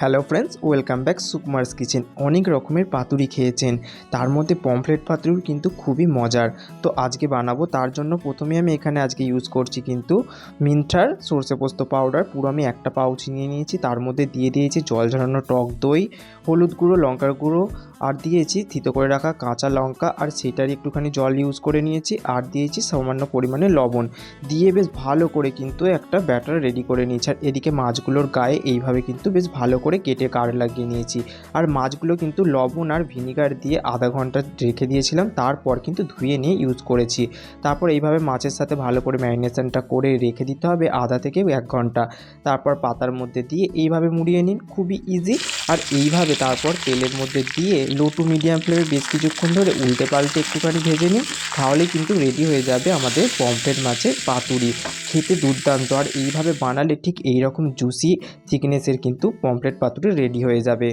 Hello friends, welcome back Sukumar's kitchen. অনেক রকমের পাতুরি খেয়েছেন। তার মধ্যে পমফ্লেট পাতুরি কিন্তু খুবই মজার। তো আজকে বানাবো, তার জন্য প্রথমে আমি এখানে আজকে ইউজ করছি কিন্তু মিন্ট্রার সর্ষে পোস্ত পাউডার পুরো আমি একটা পাউচ নিয়ে নিয়েছি। তার মধ্যে দিয়ে দিয়েছি জল ঝরানো টক দই, হলুদ গুঁড়ো, লঙ্কার গুঁড়ো, আর দিয়েছি থিতো করে রাখা কাঁচা লঙ্কা, আর সেটারই একটুখানি জল ইউজ করে নিয়েছি, আর দিয়েছি সামান্য পরিমাণে লবণ। দিয়ে বেশ ভালো করে কিন্তু একটা ব্যাটার রেডি করে নিয়েছি। আর এদিকে মাছগুলোর গায়ে এইভাবে কিন্তু বেশ ভালো করে কেটে কার লাগিয়ে নিয়েছি। আর মাছগুলো কিন্তু লবণ আর ভিনিগার দিয়ে আধা ঘণ্টা রেখে দিয়েছিলাম, তারপর কিন্তু ধুয়ে নিয়ে ইউজ করেছি। তারপর এইভাবে মাছের সাথে ভালো করে ম্যারিনেশনটা করে রেখে দিতে হবে আধা থেকে এক ঘণ্টা। তারপর পাতার মধ্যে দিয়ে এইভাবে মুড়িয়ে নিন, খুবই ইজি আর এইভাবে তারপর তেলের মধ্যে দিয়ে লো টু মিডিয়াম ফ্লেমে বেশ কিছুক্ষণ ধরে উল্টে পাল্টে একটুখানি ভেজে নিন। তাহলে কিন্তু রেডি হয়ে যাবে আমাদের পমফ্রেট মাছের পাতুরি। খেতে দুর্দান্ত। আর এইভাবে বানালে ঠিক এইরকম জুসি থিকনেসের কিন্তু পমফ্রেট পাতুরি রেডি হয়ে যাবে।